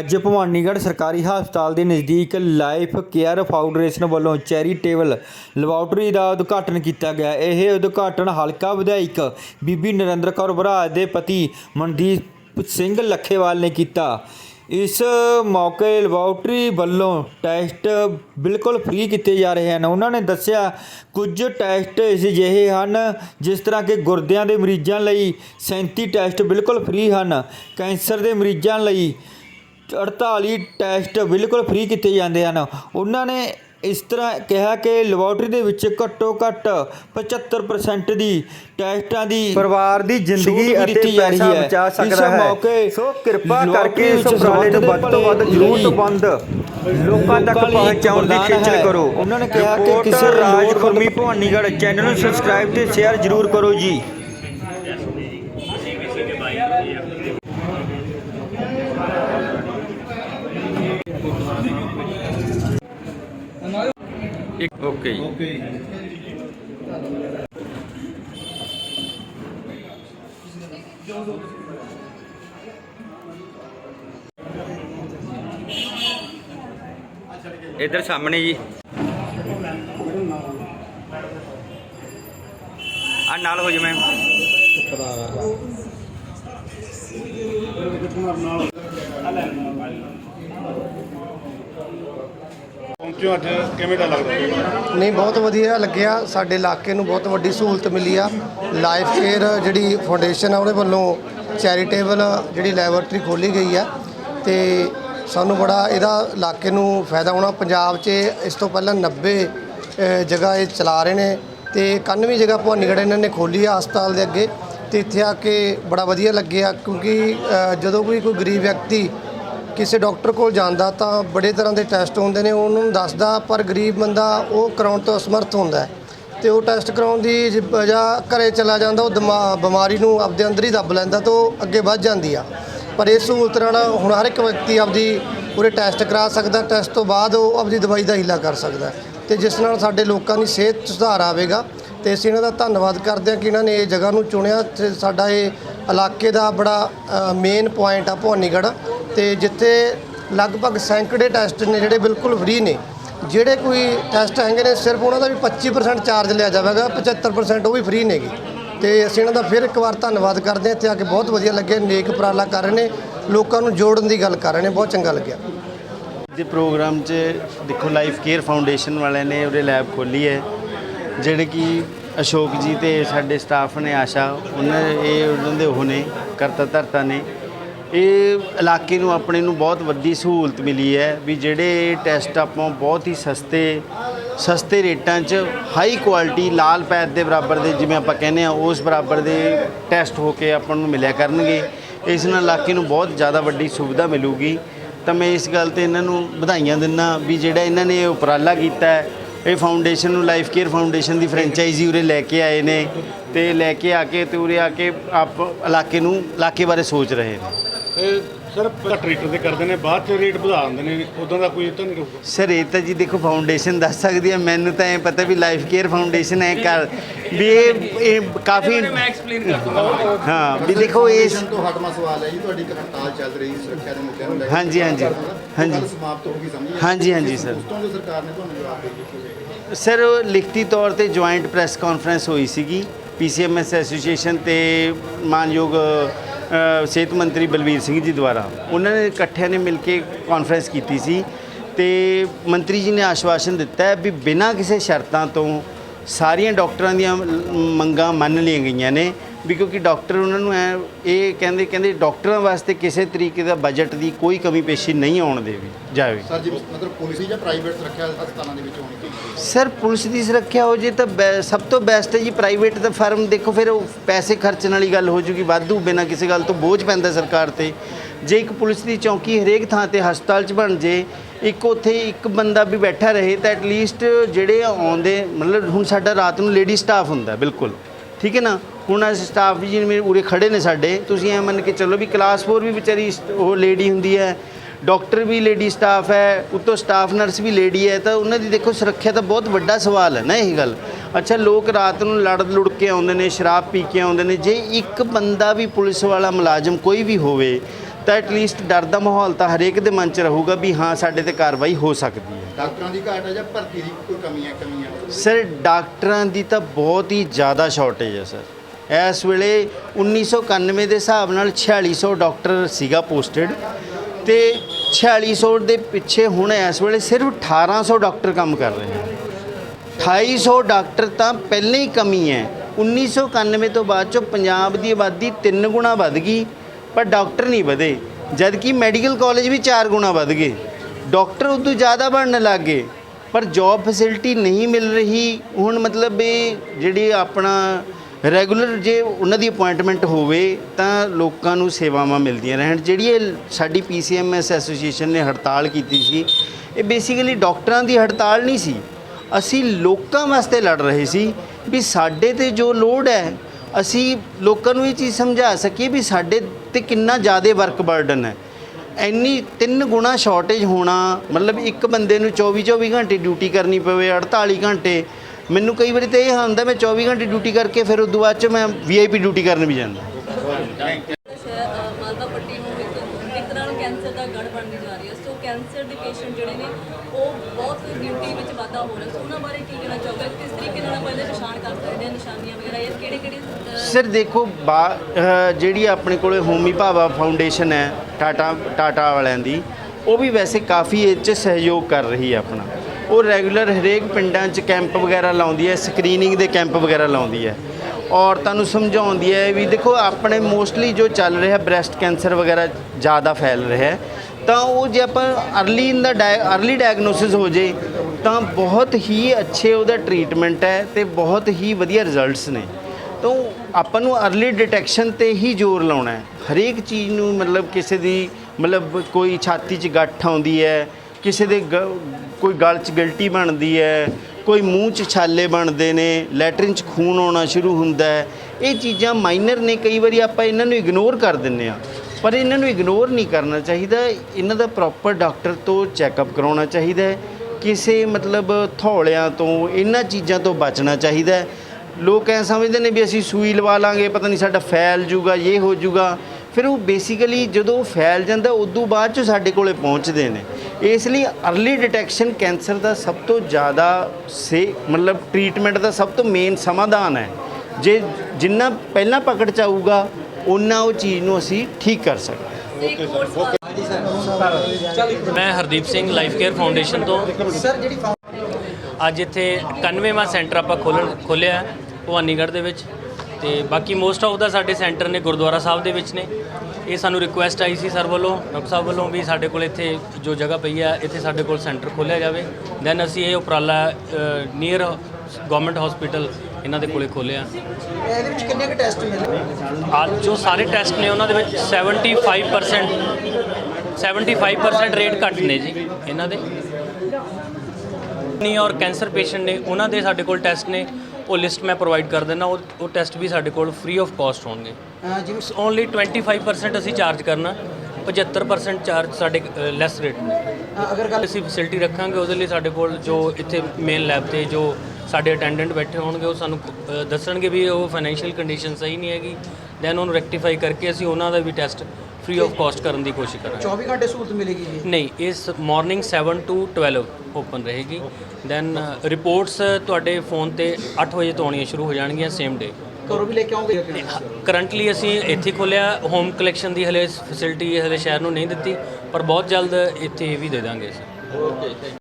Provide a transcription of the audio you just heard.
ਅੱਜ ਭਵਾਨੀਗੜ੍ਹ ਸਰਕਾਰੀ ਹਸਪਤਾਲ ਦੇ ਨਜ਼ਦੀਕ ਲਾਈਫ ਕੇਅਰ ਫਾਊਂਡੇਸ਼ਨ ਵੱਲੋਂ ਚੈਰੀਟੇਬਲ ਲੈਬੋਰੇਟਰੀ ਦਾ ਉਦਘਾਟਨ ਕੀਤਾ ਗਿਆ। ਇਹ ਉਦਘਾਟਨ ਹਲਕਾ ਵਿਧਾਇਕ ਬੀਬੀ ਨਰਿੰਦਰ ਕੌਰ ਬਰਾਜ ਦੇ ਪਤੀ ਮਨਦੀਪ ਸਿੰਘ ਲੱਖੇਵਾਲ ਨੇ ਕੀਤਾ। ਇਸ ਮੌਕੇ ਲੈਬੋਰੇਟਰੀ ਵੱਲੋਂ ਟੈਸਟ ਬਿਲਕੁਲ ਫ੍ਰੀ ਕੀਤੇ ਜਾ ਰਹੇ ਹਨ। ਉਹਨਾਂ ਨੇ ਦੱਸਿਆ, ਕੁਝ ਟੈਸਟ ਅਜਿਹੇ ਹਨ ਜਿਸ ਤਰ੍ਹਾਂ ਕਿ ਗੁਰਦਿਆਂ ਦੇ ਮਰੀਜ਼ਾਂ ਲਈ 37 ਟੈਸਟ ਬਿਲਕੁਲ ਫ੍ਰੀ ਹਨ। ਕੈਂਸਰ ਦੇ ਮਰੀਜ਼ਾਂ ਲਈ 48 ਟੈਸਟ ਬਿਲਕੁਲ ਫ੍ਰੀ ਕੀਤੇ ਜਾਂਦੇ ਹਨ ਉਹਨਾਂ ਨੇ ਇਸ ਤਰ੍ਹਾਂ ਕਿਹਾ ਕਿ ਲੈਬੋਰੇਟਰੀ ਦੇ ਵਿੱਚ ਘੱਟੋ ਘੱਟ 75% ਦੀ ਟੈਸਟਾਂ ਦੀ ਪਰਿਵਾਰ ਦੀ ਜ਼ਿੰਦਗੀ ਅਤੇ ਪੈਸਾ ਹੈ। ਬਚਾ ਸਕਦਾ ਹੈ ਸੋ ਕਿਰਪਾ ਕਰਕੇ ਇਸ ਉਪਰਾਲੇ ਨੂੰ ਵੱਧ ਤੋਂ ਵੱਧ ਜ਼ਰੂਰਤਮੰਦ ਲੋਕਾਂ ਤੱਕ ਪਹੁੰਚਾਉਣ ਦੀ ਖੇਚਲ। ਕਰੋ ਉਹਨਾਂ ਨੇ ਕਿਹਾ ਕਿ ਕਿਸੇ ਰਾਜ ਲੋੜਵੰਦ- ਖੁਰਮੀ ਭਵਾਨੀਗੜ੍ਹ ਚੈਨਲ ਨੂੰ ਸਬਸਕ੍ਰਾਈਬ ਤੇ ਸ਼ੇਅਰ ਜ਼ਰੂਰ ਕਰੋ ਜੀ ਓਕੇ ਜੀ। ਇਧਰ ਸਾਹਮਣੇ ਜੀ। ਆ ਨਾਲ ਹੋ ਜਾ ਮੈਮ। ਪਹੁੰਚੋ ਅੱਜ? ਕਿਵੇਂ ਦਾ ਲੱਗਦਾ? ਨਹੀਂ ਬਹੁਤ ਵਧੀਆ ਲੱਗਿਆ। ਸਾਡੇ ਇਲਾਕੇ ਨੂੰ ਬਹੁਤ ਵੱਡੀ ਸਹੂਲਤ ਮਿਲੀ ਆ। ਲਾਈਫ ਕੇਅਰ ਜਿਹੜੀ ਫਾਊਂਡੇਸ਼ਨ ਆ ਉਹਦੇ ਵੱਲੋਂ ਚੈਰੀਟੇਬਲ ਜਿਹੜੀ ਲੈਬੋਰੇਟਰੀ ਖੋਲੀ ਗਈ ਆ। ਤੇ ਸਾਨੂੰ ਬੜਾ ਇਹਦਾ ਇਲਾਕੇ ਨੂੰ ਫਾਇਦਾ ਹੋਣਾ। ਪੰਜਾਬ 'ਚ ਇਸ ਤੋਂ ਪਹਿਲਾਂ 90 ਅ, ਜਗ੍ਹਾ ਇਹ ਚਲਾ ਰਹੇ ਨੇ ਤੇ 91ਵੀਂ ਜਗ੍ਹਾ ਭਵਾਨੀਗੜ੍ਹ ਇਹਨਾਂ ਨੇ ਖੋਲੀ ਆ ਹਸਪਤਾਲ ਦੇ ਅੱਗੇ। ਤੇ ਇੱਥੇ ਆ ਕੇ ਬੜਾ ਵਧੀਆ ਲੱਗਿਆ ਕਿਉਂਕਿ ਅ, ਜਦੋਂ ਕੋਈ ਕੋਈ ਗਰੀਬ ਵਿਅਕਤੀ ਕਿਸੇ ਡਾਕਟਰ ਕੋਲ ਜਾਂਦਾ ਤਾਂ ਬੜੇ ਤਰ੍ਹਾਂ ਦੇ ਟੈਸਟ ਹੁੰਦੇ ਨੇ, ਉਹਨਾਂ ਨੂੰ ਦੱਸਦਾ ਪਰ ਗਰੀਬ ਬੰਦਾ ਉਹ ਕਰਾਉਣ ਤੋਂ ਅਸਮਰਥ ਹੁੰਦਾ ਹੈ। ਤੇ ਉਹ ਟੈਸਟ ਕਰਾਉਣ ਦੀ ਜ- ਜਾਂ ਘਰੇ ਚਲਾ ਜਾਂਦਾ, ਉਹ ਦਿਮਾ- ਬਿਮਾਰੀ ਨੂੰ ਆਪਦੇ ਅੰਦਰ ਹੀ ਦੱਬ ਲੈਂਦਾ ਤਾਂ ਉਹ ਅੱਗੇ ਵੱਧ ਜਾਂਦੀ ਆ। ਪਰ ਇਸ ਸਹੂਲਤ ਨਾਲ ਹੁਣ ਹਰ ਇੱਕ ਵਿਅਕਤੀ ਆਪਦੀ ਉਰੇ ਟੈਸਟ ਕਰਾ ਸਕਦਾ, ਟੈਸਟ ਤੋਂ ਬਾਅਦ ਉਹ ਆਪਦੀ ਦਵਾਈ ਦਾ ਹੀਲਾ ਕਰ ਸਕਦਾ ਤੇ ਜਿਸ ਨਾਲ ਸਾਡੇ ਲੋਕਾਂ ਦੀ ਸਿਹਤ ਸੁਧਾਰ ਆਵੇਗਾ। ਤੇ ਅਸੀਂ ਇਹਨਾਂ ਦਾ ਧੰਨਵਾਦ ਕਰਦੇ ਹਾਂ ਕਿ ਇਹਨਾਂ ਨੇ ਇਹ ਜਗ੍ਹਾ ਨੂੰ ਚੁਣਿਆ, ਤੇ ਸਾਡਾ ਇਹ ਇਲਾਕੇ ਦਾ ਬੜਾ ਮੇਨ ਪੁਆਇੰਟ ਆ ਭਵਾਨੀਗੜ੍ਹ ਤੇ ਜਿੱਥੇ ਲਗਭਗ ਸੈਂਕੜੇ ਟੈਸਟ ਨੇ ਜਿਹੜੇ ਬਿਲਕੁਲ ਫ੍ਰੀ ਨੇ। ਜਿਹੜੇ ਕੋਈ ਟੈਸਟ ਹੈਗੇ ਨੇ, ਸਿਰਫ ਉਹਨਾਂ ਦਾ ਵੀ 25% ਚਾਰਜ ਲਿਆ ਜਾਵੇਗਾ 75% ਉਹ ਵੀ ਫ੍ਰੀ ਨੇਗੇ। ਤੇ ਅਸੀਂ ਇਹਨਾਂ ਦਾ ਫਿਰ ਇੱਕ ਵਾਰ ਧੰਨਵਾਦ ਕਰਦੇ ਹਾਂ, ਇੱਥੇ ਆ ਕੇ ਬਹੁਤ ਵਧੀਆ ਲੱਗਿਆ, ਨੇਕ ਉਪਰਾਲਾ ਕਰ ਰਹੇ ਨੇ, ਲੋਕਾਂ ਨੂੰ ਜੋੜਨ ਦੀ ਗੱਲ ਕਰ ਰਹੇ ਨੇ, ਬਹੁਤ ਚੰਗਾ ਲੱਗਿਆ। ਦੇ ਪ੍ਰੋਗਰਾਮ 'ਚ ਦੇਖੋ ਲਾਈਫ ਕੇਅਰ ਫਾਊਂਡੇਸ਼ਨ ਵਾਲਿਆਂ ਨੇ ਉਹਦੇ ਲੈਬ ਖੋਲੀ ਹੈ, ਜਿਹੜੇ ਕਿ ਅਸ਼ੋਕ ਜੀ ਤੇ ਸਾਡੇ ਸਟਾਫ ਨੇ, ਆਸ਼ਾ, ਉਹਨਾਂ ਇਹ, ਉਹਨਾਂ ਦੇ ਉਹ ਨੇ, ਕਰਤਾ ਧਰਤਾ ਨੇ। ਇਹ ਇਲਾਕੇ ਨੂੰ, ਆਪਣੇ ਨੂੰ ਬਹੁਤ ਵੱਡੀ ਸਹੂਲਤ ਮਿਲੀ ਹੈ ਵੀ ਜਿਹੜੇ ਟੈਸਟ ਆਪਾਂ ਬਹੁਤ ਹੀ ਸਸਤੇ ਸਸਤੇ ਰੇਟਾਂ 'ਚ ਹਾਈ ਕੁਆਲਿਟੀ ਲਾਲ ਪੈਦ ਦੇ ਬਰਾਬਰ ਦੇ ਜਿਵੇਂ ਆਪਾਂ ਕਹਿੰਦੇ ਆ ਉਸ ਬਰਾਬਰ ਦੇ ਟੈਸਟ ਹੋ ਕੇ ਆਪਾਂ ਨੂੰ ਮਿਲਿਆ ਕਰਨਗੇ। ਇਸ ਨਾਲ ਇਲਾਕੇ ਨੂੰ ਬਹੁਤ ਜ਼ਿਆਦਾ ਵੱਡੀ ਸੁਵਿਧਾ ਮਿਲੂਗੀ। ਤਾਂ ਮੈਂ ਇਸ ਗੱਲ ਤੇ ਇਹਨਾਂ ਨੂੰ ਵਧਾਈਆਂ ਦਿੰਦਾ ਵੀ ਜਿਹੜਾ ਇਹਨਾਂ ਨੇ ਇਹ ਉਪਰਾਲਾ ਕੀਤਾ ਹੈ ਇਹ ਫਾਊਂਡੇਸ਼ਨ ਨੂੰ ਲਾਈਫ ਕੇਅਰ ਫਾਊਂਡੇਸ਼ਨ ਦੀ ਫਰੈਂਚਾਈਜ਼ੀ ਉਰੇ ਲੈ ਕੇ ਆਏ ਨੇ ਤੇ ਲੈ ਕੇ ਆ ਕੇ ਤੇ ਉਰੇ ਆ ਕੇ ਆਪ ਇਲਾਕੇ ਨੂੰ, ਇਲਾਕੇ ਬਾਰੇ ਸੋਚ ਰਹੇ ਨੇ। ਸਰ ਰੇਟ ਤੇ ਕਰਦੇ ਨੇ ਬਾਅਦ ਚ ਰੇਟ ਵਧਾ ਦਿੰਦੇ ਨੇ ਉਦਾਂ ਦਾ ਕੋਈ ਤਾਂ ਨਹੀਂ ਰਹੂਗਾ। ਸਰ ਇਹ ਤਾਂ ਜੀ ਦੇਖੋ ਫਾਊਂਡੇਸ਼ਨ ਦੱਸ ਸਕਦੀ ਹੈ ਮੈਨੂੰ ਤਾਂ ਇਹ ਪਤਾ ਵੀ ਲਾਈਫ ਕੇਅਰ ਫਾਊਂਡੇਸ਼ਨ ਹੈ ਕਰ ਵੀ ਇਹ ਇਹ ਕਾਫੀ ਮੈਂ ਐਕਸਪਲੇਨ ਕਰ ਦੂੰਗਾ। ਹਾਂ ਵੀ ਦੇਖੋ ਇਸ ਤੋਂ ਹਟਵਾ ਸਵਾਲ ਹੈ ਜੀ ਤੁਹਾਡੀ ਇੱਕ ਹੜਤਾਲ ਚੱਲ ਰਹੀ ਸੁਰੱਖਿਆ ਦੇ ਮੁੱਦਿਆਂ ਨੂੰ ਲੈ ਕੇ ਹਾਂਜੀ, ਹਾਂਜੀ, ਹਾਂਜੀ। ਸਮਾਪਤ ਹੋ ਗਈ ਸਮਝੀ? ਹਾਂਜੀ, ਹਾਂਜੀ, ਸਰ। ਉਸ ਤੋਂ ਸਰਕਾਰ ਨੇ ਤੁਹਾਨੂੰ ਜਵਾਬ ਦੇ ਦਿੱਤਾ ਸਰ ਲਿਖਤੀ ਤੌਰ ਤੇ ਜੁਆਇੰਟ ਪ੍ਰੈਸ ਕਾਨਫਰੰਸ ਹੋਈ ਸੀਗੀ ਪੀਸੀਐਮਐਸ ਐਸੋਸੀਏਸ਼ਨ ਤੇ ਮਾਨਯੋਗ ਸਿਹਤ ਮੰਤਰੀ ਬਲਵੀਰ ਸਿੰਘ ਜੀ ਦੁਆਰਾ। ਉਹਨਾਂ ਨੇ ਇਕੱਠਿਆਂ ਨੇ ਮਿਲ ਕੇ ਕਾਨਫਰੰਸ ਕੀਤੀ ਸੀ ਤੇ ਮੰਤਰੀ ਜੀ ਨੇ ਆਸ਼ਵਾਸਨ ਦਿੱਤਾ ਹੈ ਵੀ ਬਿਨਾਂ ਕਿਸੇ ਸ਼ਰਤਾਂ ਤੋਂ ਸਾਰੀਆਂ ਡਾਕਟਰਾਂ ਦੀਆਂ ਮੰਗਾਂ ਮੰਨ ਲਈਆਂ ਗਈਆਂ ਨੇ। ਵੀ ਕਿਉਂਕਿ ਡਾਕਟਰ ਉਹਨਾਂ ਨੂੰ ਐ ਇਹ ਕਹਿੰਦੇ ਕਹਿੰਦੇ ਡਾਕਟਰਾਂ ਵਾਸਤੇ ਕਿਸੇ ਤਰੀਕੇ ਦਾ ਬਜਟ ਦੀ ਕੋਈ ਕਮੀ ਪੇਸ਼ੀ ਨਹੀਂ ਆਉਣ ਦੇਵੀ ਜਾਵੇ। ਸਰ ਜੀ ਮਤਲਬ ਪੁਲਿਸ ਜਾਂ ਪ੍ਰਾਈਵੇਟ ਸੁਰੱਖਿਆ ਹਸਪਤਾਲਾਂ ਦੇ ਵਿੱਚ ਹੋਣੀ ਚਾਹੀਦੀ ਸਰ ਪੁਲਿਸ ਦੀ ਸੁਰੱਖਿਆ ਹੋ ਜੇ ਤਾਂ ਸਭ ਤੋਂ ਬੈਸਟ ਹੈ ਜੀ ਪ੍ਰਾਈਵੇਟ ਦਾ ਫਰਮ ਦੇਖੋ ਫਿਰ ਉਹ ਪੈਸੇ ਖਰਚਣ ਵਾਲੀ ਗੱਲ ਹੋ ਜੂਗੀ ਵਾਧੂ ਬਿਨਾਂ ਕਿਸੇ ਗੱਲ ਤੋਂ ਬੋਝ ਪੈਂਦਾ ਸਰਕਾਰ ਤੇ। ਜੇ ਇੱਕ ਪੁਲਿਸ ਦੀ ਚੌਕੀ ਹਰੇਕ ਥਾਂ ਤੇ ਹਸਪਤਾਲ 'ਚ ਬਣ ਜੇ ਇੱਕ ਉੱਥੇ ਇੱਕ ਬੰਦਾ ਵੀ ਬੈਠਾ ਰਹੇ ਤਾਂ ਐਟਲੀਸਟ ਜਿਹੜੇ ਆਉਂਦੇ ਮਤਲਬ ਹੁਣ ਸਾਡਾ ਰਾਤ ਨੂੰ ਲੇਡੀ ਸਟਾਫ ਹੁੰਦਾ ਬਿਲਕੁਲ। ਠੀਕ ਹੈ ਨਾ? ਹੁਣ ਅਸੀਂ ਸਟਾਫ ਵੀ ਜਿਵੇਂ ਉਰੇ ਖੜੇ ਨੇ ਸਾਡੇ ਤੁਸੀਂ ਐ ਮੰਨ ਕੇ ਚੱਲੋ ਵੀ ਕਲਾਸ 4 ਵੀ ਵਿਚਾਰੀ ਉਹ ਲੇਡੀ ਹੁੰਦੀ ਹੈ ਡਾਕਟਰ ਵੀ ਲੇਡੀ ਸਟਾਫ ਹੈ ਉੱਤੋਂ ਸਟਾਫ ਨਰਸ ਵੀ ਲੇਡੀ ਹੈ ਤਾਂ ਉਹਨਾਂ ਦੀ ਦੇਖੋ ਸੁਰੱਖਿਆ ਤਾਂ ਬਹੁਤ ਵੱਡਾ ਸਵਾਲ ਹੈ ਨਾ ਇਹ ਗੱਲ। ਅੱਛਾ ਲੋਕ ਰਾਤ ਨੂੰ ਲੜ ਲੁੜ ਕੇ ਆਉਂਦੇ ਨੇ ਸ਼ਰਾਬ ਪੀ ਕੇ ਆਉਂਦੇ ਨੇ ਜੇ ਇੱਕ ਬੰਦਾ ਵੀ ਪੁਲਿਸ ਵਾਲਾ ਮੁਲਾਜ਼ਮ ਕੋਈ ਵੀ ਹੋਵੇ ਤਾਂ ਐਟਲੀਸਟ ਡਰ ਦਾ ਮਾਹੌਲ ਤਾਂ ਹਰੇਕ ਦੇ ਮਨ 'ਚ ਰਹੂਗਾ ਵੀ ਹਾਂ ਸਾਡੇ ਤੇ ਕਾਰਵਾਈ ਹੋ ਸਕਦੀ ਹੈ। ਡਾਕਟਰਾਂ ਦੀ ਘਾਟ ਹੈ ਜਾਂ ਭਰਤੀ ਦੀ ਕੋਈ ਕਮੀ ਹੈ ਕਮੀਆਂ ਸਰ ਡਾਕਟਰਾਂ ਦੀ ਤਾਂ ਬਹੁਤ ਹੀ ਜ਼ਿਆਦਾ ਸ਼ਾਰਟੇਜ ਹੈ ਸਰ। ਇਸ ਵੇਲੇ 1991 ਦੇ ਹਿਸਾਬ ਨਾਲ 4600 ਡਾਕਟਰ ਸੀਗਾ ਪੋਸਟਡ ਤੇ 4600 ਦੇ ਪਿੱਛੇ ਹੁਣ ਇਸ ਵੇਲੇ ਸਿਰਫ 1800 ਡਾਕਟਰ ਕੰਮ ਕਰ ਰਹੇ ਹਨ। 2800 ਡਾਕਟਰ ਤਾਂ ਪਹਿਲਾਂ ਹੀ ਕਮੀ ਹੈ। 1991 ਤੋਂ ਬਾਅਦ ਚੋਂ ਪੰਜਾਬ ਦੀ ਆਬਾਦੀ 3 ਗੁਣਾ ਵੱਧ ਗਈ, ਪਰ ਡਾਕਟਰ ਨਹੀਂ ਵਧੇ ਜਦ ਕਿ ਮੈਡੀਕਲ ਕਾਲਜ ਵੀ 4 ਗੁਣਾ ਵੱਧ ਗਏ। ਡਾਕਟਰ ਉਦੋਂ ਜ਼ਿਆਦਾ ਬਣਨ ਲੱਗ ਗਏ, ਪਰ ਜੌਬ ਫੈਸਿਲਿਟੀ ਨਹੀਂ ਮਿਲ ਰਹੀ। ਹੁਣ ਮਤਲਬ ਇਹ ਜਿਹੜੀ ਆਪਣਾ ਰੈਗੂਲਰ ਜੇ ਉਹਨਾਂ ਦੀ ਅਪਾਇੰਟਮੈਂਟ ਹੋਵੇ, ਤਾਂ ਲੋਕਾਂ ਨੂੰ ਸੇਵਾਵਾਂ ਮਿਲਦੀਆਂ ਰਹਿਣ। ਜਿਹੜੀ ਇਹ ਸਾਡੀ ਪੀਸੀਐਮਐਸ ਐਸੋਸੀਏਸ਼ਨ ਨੇ ਹੜਤਾਲ ਕੀਤੀ ਸੀ, ਇਹ ਬੇਸਿਕਲੀ ਡਾਕਟਰਾਂ ਦੀ ਹੜਤਾਲ ਨਹੀਂ ਸੀ। ਅਸੀਂ ਲੋਕਾਂ ਵਾਸਤੇ ਲੜ ਰਹੇ ਸੀ ਵੀ ਸਾਡੇ ਤੇ ਜੋ ਲੋਡ ਹੈ, ਅਸੀਂ ਲੋਕਾਂ ਨੂੰ ਇਹ ਚੀਜ਼ ਸਮਝਾ ਸਕੀਏ ਵੀ ਸਾਡੇ ਤੇ ਕਿੰਨਾ ਜ਼ਿਆਦਾ ਵਰਕ ਬਰਡਨ ਹੈ। ਇੰਨੀ ਤਿੰਨ ਗੁਣਾ ਸ਼ਾਰਟੇਜ ਹੋਣਾ, ਮਤਲਬ ਇੱਕ ਬੰਦੇ ਨੂੰ 24 24 ਘੰਟੇ ਡਿਊਟੀ ਕਰਨੀ ਪਵੇ 48 ਘੰਟੇ ਮੈਨੂੰ ਕਈ ਵਾਰੀ ਤਾਂ ਇਹ ਹੁੰਦਾ ਮੈਂ 24 ਘੰਟੇ ਡਿਊਟੀ ਕਰਕੇ ਫਿਰ ਉਦੋਂ ਬਾਅਦ ਚ ਮੈਂ ਵੀਆਈਪੀ ਡਿਊਟੀ ਕਰਨ ਵੀ ਜਾਂਦਾ। ਸ਼ਹਿਰ ਮਾਲਵਾ ਪੱਟੀ ਨੂੰ ਇੱਕ ਇੱਕ ਤਰ੍ਹਾਂ ਨਾਲ ਕੈਂਸਰ ਦਾ ਗੜ ਬਣਦੀ ਜਾ ਰਹੀ ਹੈ। ਸੋ ਕੈਂਸਰ ਦੇ ਪੇਸ਼ੈਂਟ ਜਿਹੜੇ ਨੇ ਉਹ ਬਹੁਤ ਡਿਊਟੀ ਵਿੱਚ ਵਾਧਾ ਹੋ ਰਿਹਾ ਸੋ ਉਹਨਾਂ ਬਾਰੇ ਕੀ ਕਹਿਣਾ ਚਾਹੋਗੇ? ਕਿਸ ਤਰੀਕੇ ਨਾਲ ਆਪਾਂ ਇਹਦੇ ਪਛਾਣ ਕਰ ਸਕਦੇ ਹਾਂ ਨਿਸ਼ਾਨੀਆਂ ਵਗੈਰਾ? ਜਾਂ ਕਿਹੜੇ ਕਿਹੜੇ ਸਰ ਦੇਖੋ ਬਾ- ਜਿਹੜੀ ਆਪਣੇ ਕੋਲੇ ਹੋਮੀ ਭਾਵਾ ਫਾਊਂਡੇਸ਼ਨ ਹੈ ਟਾਟਾ ਟਾਟਾ ਵਾਲਿਆਂ ਦੀ ਉਹ ਵੀ ਵੈਸੇ ਕਾਫੀ ਇਹ 'ਚ ਸਹਿਯੋਗ ਕਰ ਰਹੀ ਹੈ ਆਪਣਾ। ਉਹ ਰੈਗੂਲਰ ਹਰੇਕ ਪਿੰਡਾਂ 'ਚ ਕੈਂਪ ਵਗੈਰਾ ਲਾਉਂਦੀ ਹੈ, ਸਕਰੀਨਿੰਗ ਦੇ ਕੈਂਪ ਵਗੈਰਾ ਲਾਉਂਦੀ ਹੈ। ਔਰਤਾਂ ਨੂੰ ਸਮਝਾਉਂਦੀ ਹੈ ਵੀ ਦੇਖੋ, ਆਪਣੇ ਮੋਸਟਲੀ ਜੋ ਚੱਲ ਰਿਹਾ ਬ੍ਰੈਸਟ ਕੈਂਸਰ ਵਗੈਰਾ ਜ਼ਿਆਦਾ ਫੈਲ ਰਿਹਾ ਤਾਂ ਉਹ ਜੇ ਆਪਾਂ early in the early diagnosis ਹੋ ਜੇ, ਤਾਂ ਬਹੁਤ ਹੀ ਅੱਛੇ ਉਹਦਾ ਟ੍ਰੀਟਮੈਂਟ ਹੈ ਤੇ ਬਹੁਤ ਹੀ ਵਧੀਆ ਰਿਜ਼ਲਟਸ ਨੇ। ਤਾਂ ਆਪਾਂ ਨੂੰ ਅਰਲੀ ਡਿਟੈਕਸ਼ਨ ਤੇ ਹੀ ਜ਼ੋਰ ਲਾਉਣਾ ਹੈ। ਹਰੇਕ ਚੀਜ਼ ਨੂੰ ਮਤਲਬ ਕਿਸੇ ਦੀ ਮਤਲਬ ਕੋਈ ਛਾਤੀ 'ਚ ਗੱਠ ਆਉਂਦੀ ਹੈ ਕਿਸੇ ਦੇ ਗ- ਕੋਈ ਗਲ 'ਚ ਗਿਲਟੀ ਬਣਦੀ ਹੈ ਕੋਈ ਮੂੰਹ 'ਚ ਛਾਲੇ ਬਣਦੇ ਨੇ ਲੈਟਰਿਨ 'ਚ ਖੂਨ ਆਉਣਾ ਸ਼ੁਰੂ ਹੁੰਦਾ ਹੈ ਇਹ ਚੀਜ਼ਾਂ ਮਾਈਨਰ ਨੇ, ਕਈ ਵਾਰੀ ਆਪਾਂ ਇਹਨਾਂ ਨੂੰ ਇਗਨੋਰ ਕਰ ਦਿੰਨੇ ਆ। ਪਰ ਇਹਨਾਂ ਨੂੰ ਇਗਨੋਰ ਨਹੀਂ ਕਰਨਾ ਚਾਹੀਦਾ, ਇਹਨਾਂ ਦਾ ਪ੍ਰੋਪਰ ਡਾਕਟਰ ਤੋਂ ਚੈੱਕਅਪ ਕਰਾਉਣਾ ਚਾਹੀਦਾ ਹੈ ਕਿਸੇ ਮਤਲਬ ਥੌਲਿਆਂ ਤੋਂ, ਇਹਨਾਂ ਚੀਜ਼ਾਂ ਤੋਂ ਬਚਣਾ ਚਾਹੀਦਾ ਹੈ ਲੋਕ ਐ ਸਮਝਦੇ ਨੇ ਵੀ ਅਸੀਂ ਸੂਈ ਲਵਾ ਲਾਂਗੇ, ਪਤਾ ਨਹੀਂ ਸਾਡਾ ਫੈਲ ਜੂਗਾ ਇਹ ਹੋ ਜੂਗਾ। ਫਿਰ ਉਹ ਬੇਸਿਕਲੀ ਜਦੋਂ ਉਹ ਫੈਲ ਜਾਂਦਾ, ਉਦੋਂ ਬਾਅਦ ਚ ਸਾਡੇ ਕੋਲੇ ਪਹੁੰਚਦੇ ਨੇ। ਇਸ ਲਈ ਅਰਲੀ ਡਿਟੈਕਸ਼ਨ ਕੈਂਸਰ ਦਾ ਸਭ ਤੋਂ ਜ਼ਿਆਦਾ ਸੇ ਮਤਲਬ ਟ੍ਰੀਟਮੈਂਟ ਦਾ ਸਭ ਤੋਂ ਮੇਨ ਸਮਾਧਾਨ ਹੈ। ਜੇ ਜਿੰਨਾ ਪਹਿਲਾਂ ਪਕੜ ਚ ਆਊਗਾ ਉਹਨਾਂ ਉਹ ਚੀਜ਼ ਨੂੰ ਅਸੀਂ ਠੀਕ ਕਰ ਸਕਦੇ ਮੈਂ Hardeep Singh Life Care Foundation ਤੋਂ। ਅੱਜ ਇੱਥੇ 91ਵਾਂ ਸੈਂਟਰ ਆਪਾਂ ਖੋਲ੍ਹਣ ਖੋਲ੍ਹਿਆ ਹੈ ਭਵਾਨੀਗੜ੍ਹ ਦੇ ਵਿੱਚ। ਤੇ ਬਾਕੀ ਮੋਸਟ ਆਫ ਦਾ ਸਾਡੇ ਸੈਂਟਰ ਨੇ ਗੁਰਦੁਆਰਾ ਸਾਹਿਬ ਦੇ ਵਿੱਚ ਨੇ। ਇਹ ਸਾਨੂੰ ਰਿਕੁਐਸਟ ਆਈ ਸੀ ਸਰ ਵੱਲੋਂ ਡਾਕਟਰ ਸਾਹਿਬ ਵੱਲੋਂ ਵੀ ਸਾਡੇ ਕੋਲ ਇੱਥੇ ਜੋ ਜਗ੍ਹਾ ਪਈ ਹੈ ਇੱਥੇ ਸਾਡੇ ਕੋਲ ਸੈਂਟਰ ਖੋਲ੍ਹਿਆ ਜਾਵੇ। ਦੈਨ ਅਸੀਂ ਇਹ ਉਪਰਾਲਾ ਨੀਅਰ ਗਵਰਨਮੈਂਟ ਹਸਪੀਟਲ ਇਹਨਾਂ ਦੇ ਕੋਲੇ ਖੋਲ੍ਹਿਆ ਇਹਦੇ ਵਿੱਚ ਕਿੰਨੇ ਕੁ ਟੈਸਟ ਮਿਲੇ? ਅੱਜ ਜੋ ਸਾਰੇ ਟੈਸਟ ਨੇ ਉਹਨਾਂ ਦੇ ਵਿੱਚ 75% 75% ਰੇਟ ਘੱਟ ਨੇ ਜੀ ਇਹਨਾਂ ਦੇ। ਨਹੀਂ ਔਰ ਕੈਂਸਰ ਪੇਸ਼ੈਂਟ ਨੇ ਉਹਨਾਂ ਦੇ ਸਾਡੇ ਕੋਲ ਟੈਸਟ ਨੇ। ਉਹ ਲਿਸਟ ਮੈਂ ਪ੍ਰੋਵਾਈਡ ਕਰ ਦਿੰਦਾ ਉਹ ਉਹ ਟੈਸਟ ਵੀ ਸਾਡੇ ਕੋਲ ਫ੍ਰੀ ਆਫ ਕਾਸਟ ਹੋਣਗੇ। ਅਹ ਜਿਵੇਂ ਓਨਲੀ 25% ਅਸੀਂ ਚਾਰਜ ਕਰਨਾ 75% ਚਾਰਜ ਸਾਡੇ ਲੈਸ ਰੇਟ ਨੇ। ਅਹ ਅਗਰ ਗੱਲ ਅਸੀਂ ਫੈਸਿਲਿਟੀ ਰੱਖਾਂਗੇ ਉਹਦੇ ਲਈ ਸਾਡੇ ਕੋਲ ਜੋ ਇੱਥੇ ਮੇਨ ਲੈਬ ਤੇ ਜੋ ਸਾਡੇ ਅਟੈਂਡੈਂਟ ਬੈਠੇ ਹੋਣਗੇ ਉਹ ਸਾਨੂੰ ਅ, ਦੱਸਣਗੇ ਵੀ ਉਹ ਫਾਈਨੈਂਸ਼ੀਅਲ ਕੰਡੀਸ਼ਨ ਸਹੀ ਨਹੀਂ ਹੈਗੀ। ਦੈਨ ਉਹਨੂੰ ਰੈਕਟੀਫਾਈ ਕਰਕੇ ਅਸੀਂ ਉਹਨਾਂ ਦਾ ਵੀ ਟੈਸਟ ਫ੍ਰੀ ਆਫ ਕਾਸਟ ਕਰਨ ਦੀ ਕੋਸ਼ਿਸ਼ ਕਰਾਂਗੇ। 24 ਘੰਟੇ ਸਹੂਲਤ ਮਿਲੇਗੀ ਜੀ? ਨਹੀਂ ਇਸ ਮਾਰਨਿੰਗ 7 ਟੂ 12 ਓਪਨ ਰਹੇਗੀ। ਦੈਨ ਰਿਪੋਰਟਸ ਤੁਹਾਡੇ ਫੋਨ ਤੇ 8 ਵਜੇ ਤੋਂ ਆਉਣੀਆਂ ਸ਼ੁਰੂ ਹੋ ਜਾਣਗੀਆਂ ਸੇਮ ਡੇ ਘਰੋਂ ਵੀ ਲੈ ਕੇ ਆਉਂਗੇ ਕਰੰਟਲੀ ਅਸੀਂ ਇੱਥੇ ਖੋਲਿਆ ਹੋਮ ਕਲੈਕਸ਼ਨ ਦੀ ਹਲੇ ਫੈਸਿਲਿਟੀ ਹਲੇ ਸ਼ਹਿਰ ਨੂੰ ਨਹੀਂ ਦਿੱਤੀ ਪਰ ਬਹੁਤ ਜਲਦ ਇੱਥੇ ਇਹ ਵੀ ਦੇ ਦਾਂਗੇ ਅਸੀਂ।